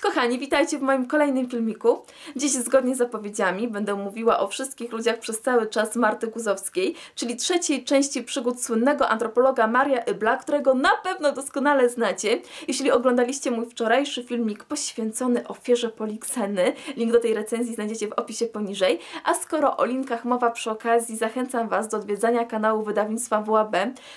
Kochani, witajcie w moim kolejnym filmiku. Dziś zgodnie z zapowiedziami będę mówiła o wszystkich ludziach przez cały czas Marty Guzowskiej, czyli trzeciej części przygód słynnego antropologa Maria Ybla, którego na pewno doskonale znacie, jeśli oglądaliście mój wczorajszy filmik poświęcony ofierze Polikseny. Link do tej recenzji znajdziecie w opisie poniżej. A skoro o linkach mowa przy okazji, zachęcam Was do odwiedzania kanału wydawnictwa WAB,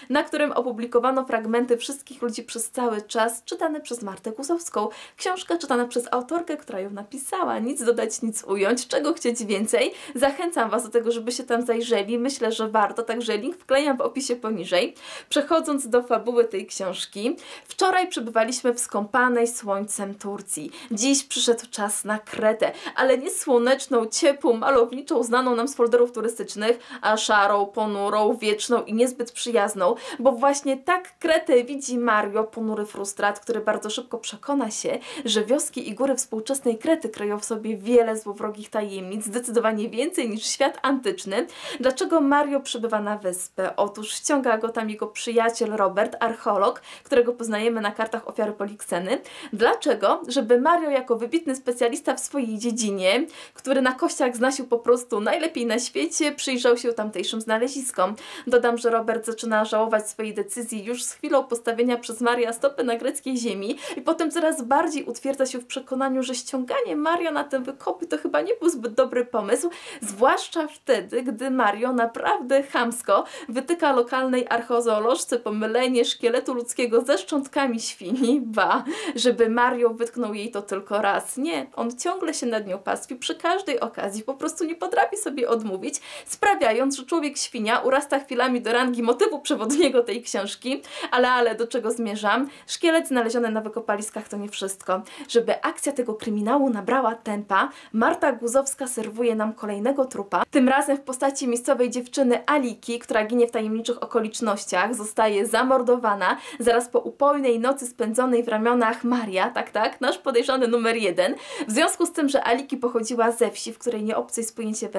na którym opublikowano fragmenty wszystkich ludzi przez cały czas czytane przez Martę Guzowską. Książka czytana przez autorkę, która ją napisała. Nic dodać, nic ująć. Czego chcieć więcej? Zachęcam Was do tego, żeby się tam zajrzeli. Myślę, że warto, także link wklejam w opisie poniżej. Przechodząc do fabuły tej książki. Wczoraj przebywaliśmy w skąpanej słońcem Turcji. Dziś przyszedł czas na Kretę, ale nie słoneczną, ciepłą, malowniczą, znaną nam z folderów turystycznych, a szarą, ponurą, wieczną i niezbyt przyjazną, bo właśnie tak Kretę widzi Mario, ponury frustrat, który bardzo szybko przekona się, że wioski i góry współczesnej Krety kryją w sobie wiele złowrogich tajemnic, zdecydowanie więcej niż świat antyczny. Dlaczego Mario przybywa na wyspę? Otóż ściąga go tam jego przyjaciel Robert, archeolog, którego poznajemy na kartach ofiary Polikseny. Dlaczego? Żeby Mario jako wybitny specjalista w swojej dziedzinie, który na kościach znasił po prostu najlepiej na świecie, przyjrzał się tamtejszym znaleziskom. Dodam, że Robert zaczyna żałować swojej decyzji już z chwilą postawienia przez Maria stopy na greckiej ziemi i potem coraz bardziej utwierdza się w przekonaniu, że ściąganie Mario na te wykopy to chyba nie był zbyt dobry pomysł, zwłaszcza wtedy, gdy Mario naprawdę chamsko wytyka lokalnej archeozoolożce pomylenie szkieletu ludzkiego ze szczątkami świni, ba, żeby Mario wytknął jej to tylko raz. Nie, on ciągle się nad nią pastwi przy każdej okazji, po prostu nie potrafi sobie odmówić, sprawiając, że człowiek świnia urasta chwilami do rangi motywu przewodniego tej książki, ale ale do czego zmierzam? Szkielet znaleziony na wykopaliskach to nie wszystko. Żeby akcja tego kryminału nabrała tempa, Marta Guzowska serwuje nam kolejnego trupa, tym razem w postaci miejscowej dziewczyny Aliki, która ginie w tajemniczych okolicznościach, zostaje zamordowana zaraz po upojnej nocy spędzonej w ramionach Maria, tak, tak, nasz podejrzany numer jeden. W związku z tym, że Aliki pochodziła ze wsi, w której nieobcej jest pojęcie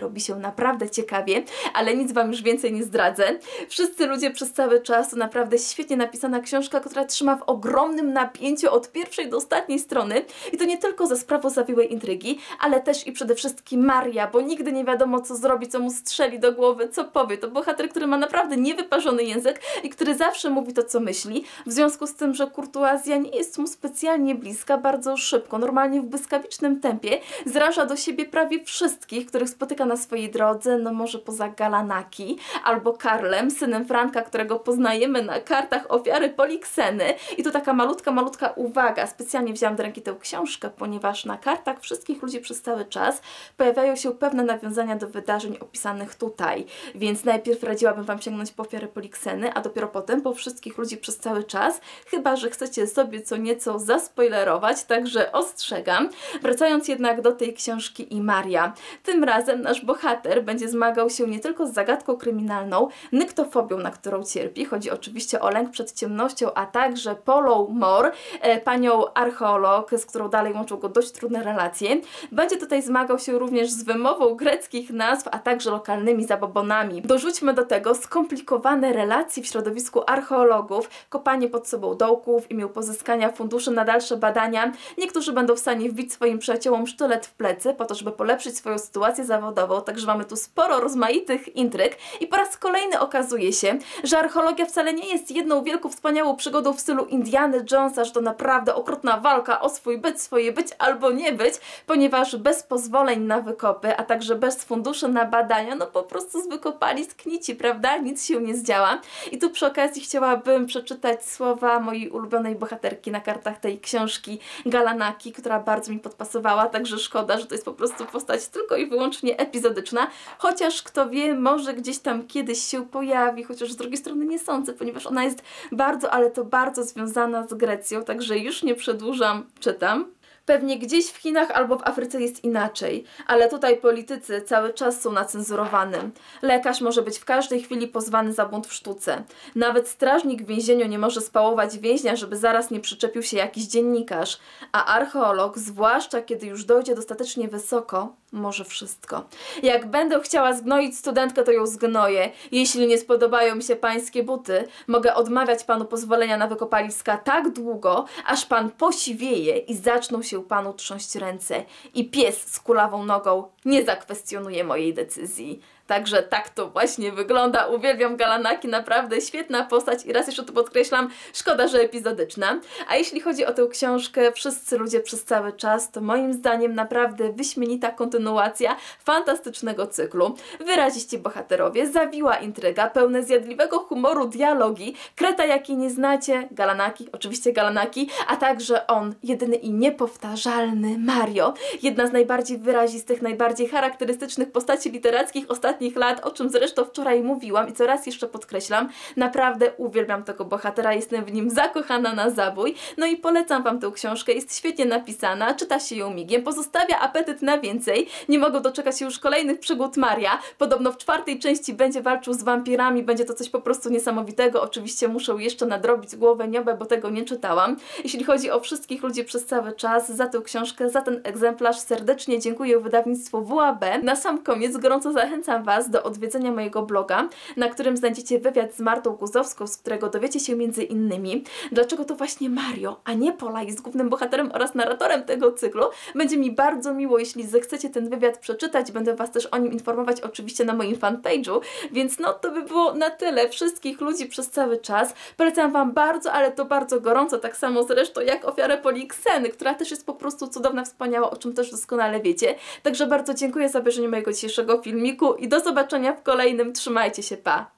robi się naprawdę ciekawie, ale nic Wam już więcej nie zdradzę. Wszyscy ludzie przez cały czas to naprawdę świetnie napisana książka, która trzyma w ogromnym napięciu od pierwszej do ostatniej strony i to nie tylko za sprawą zawiłej intrygi, ale też i przede wszystkim Maria, bo nigdy nie wiadomo co zrobi, co mu strzeli do głowy, co powie. To bohater, który ma naprawdę niewyparzony język i który zawsze mówi to, co myśli. W związku z tym, że kurtuazja nie jest mu specjalnie bliska, bardzo szybko, normalnie w błyskawicznym tempie, zraża do siebie prawie wszystkich, których spotyka na swojej drodze, no może poza Galanaki albo Karlem, synem Franka, którego poznajemy na kartach ofiary Polikseny. I tu taka malutka, malutka uwaga. Specjalnie wziąłam do ręki tę książkę, ponieważ na kartach wszystkich ludzi przez cały czas pojawiają się pewne nawiązania do wydarzeń opisanych tutaj. Więc najpierw radziłabym Wam sięgnąć po ofiarę Polikseny, a dopiero potem po wszystkich ludzi przez cały czas. Chyba, że chcecie sobie co nieco zaspoilerować, także ostrzegam. Wracając jednak do tej książki i Maria. Tym razem nasz bohater będzie zmagał się nie tylko z zagadką kryminalną, nyktofobią, na którą cierpi. Chodzi oczywiście o lęk przed ciemnością, a także Polą Moore, e, panią archeolog, z którą dalej łączą go dość trudne relacje. Będzie tutaj zmagał się również z wymową greckich nazw, a także lokalnymi zabobonami. Dorzućmy do tego skomplikowane relacje w środowisku archeologów, kopanie pod sobą dołków imię pozyskania funduszy na dalsze badania. Niektórzy będą w stanie wbić swoim przyjaciołom sztylet w plecy po to, żeby polepszyć swoją sytuację zawodową, także mamy tu sporo rozmaitych intryg i po raz kolejny okazuje się, że archeologia wcale nie jest jedną wielką, wspaniałą przygodą w stylu Indiana Jonesa, że to naprawdę okrutna walka o swój być, swoje być albo nie być, ponieważ bez pozwoleń na wykopy, a także bez funduszy na badania, no po prostu z wykopalisk nici, prawda? Nic się nie zdziała. I tu przy okazji chciałabym przeczytać słowa mojej ulubionej bohaterki na kartach tej książki, Galanaki, która bardzo mi podpasowała, także szkoda, że to jest po prostu postać tylko i wyłącznie epizodyczna, chociaż kto wie, może gdzieś tam kiedyś się pojawi, chociaż z drugiej strony nie sądzę, ponieważ ona jest bardzo, ale to bardzo związana z Grecją, także już nie przedłużam, czytam. Pewnie gdzieś w Chinach albo w Afryce jest inaczej, ale tutaj politycy cały czas są na cenzurowanym. Lekarz może być w każdej chwili pozwany za bunt w sztuce. Nawet strażnik w więzieniu nie może spałować więźnia, żeby zaraz nie przyczepił się jakiś dziennikarz. A archeolog, zwłaszcza kiedy już dojdzie dostatecznie wysoko, może wszystko. Jak będę chciała zgnoić studentkę, to ją zgnoję. Jeśli nie spodobają mi się pańskie buty, mogę odmawiać panu pozwolenia na wykopaliska tak długo, aż pan posiwieje i zaczną się panu trząść ręce. I pies z kulawą nogą nie zakwestionuje mojej decyzji. Także tak to właśnie wygląda. Uwielbiam Galanaki, naprawdę świetna postać i raz jeszcze to podkreślam, szkoda, że epizodyczna. A jeśli chodzi o tę książkę Wszyscy ludzie przez cały czas, to moim zdaniem naprawdę wyśmienita kontynuacja fantastycznego cyklu. Wyraziści bohaterowie, zawiła intryga, pełne zjadliwego humoru dialogi, kreta jakiej nie znacie, Galanaki, oczywiście Galanaki, a także on, jedyny i niepowtarzalny Mario, jedna z najbardziej wyrazistych, najbardziej charakterystycznych postaci literackich ostatnich ostatnich lat, o czym zresztą wczoraj mówiłam i co raz jeszcze podkreślam, naprawdę uwielbiam tego bohatera, jestem w nim zakochana na zabój. No i polecam Wam tę książkę, jest świetnie napisana, czyta się ją migiem, pozostawia apetyt na więcej. Nie mogę doczekać się już kolejnych przygód Maria. Podobno w czwartej części będzie walczył z wampirami, będzie to coś po prostu niesamowitego. Oczywiście muszę jeszcze nadrobić głowę niobę, bo tego nie czytałam. Jeśli chodzi o wszystkich ludzi przez cały czas, za tę książkę, za ten egzemplarz serdecznie dziękuję wydawnictwu WAB. Na sam koniec gorąco zachęcam Was do odwiedzenia mojego bloga, na którym znajdziecie wywiad z Martą Guzowską, z którego dowiecie się między innymi, dlaczego to właśnie Mario, a nie Pola jest głównym bohaterem oraz narratorem tego cyklu. Będzie mi bardzo miło, jeśli zechcecie ten wywiad przeczytać, będę Was też o nim informować oczywiście na moim fanpage'u, więc no to by było na tyle. Wszystkich ludzi przez cały czas. Polecam Wam bardzo, ale to bardzo gorąco, tak samo zresztą jak ofiarę Polikseny, która też jest po prostu cudowna, wspaniała, o czym też doskonale wiecie. Także bardzo dziękuję za obejrzenie mojego dzisiejszego filmiku i do zobaczenia w kolejnym. Trzymajcie się, pa!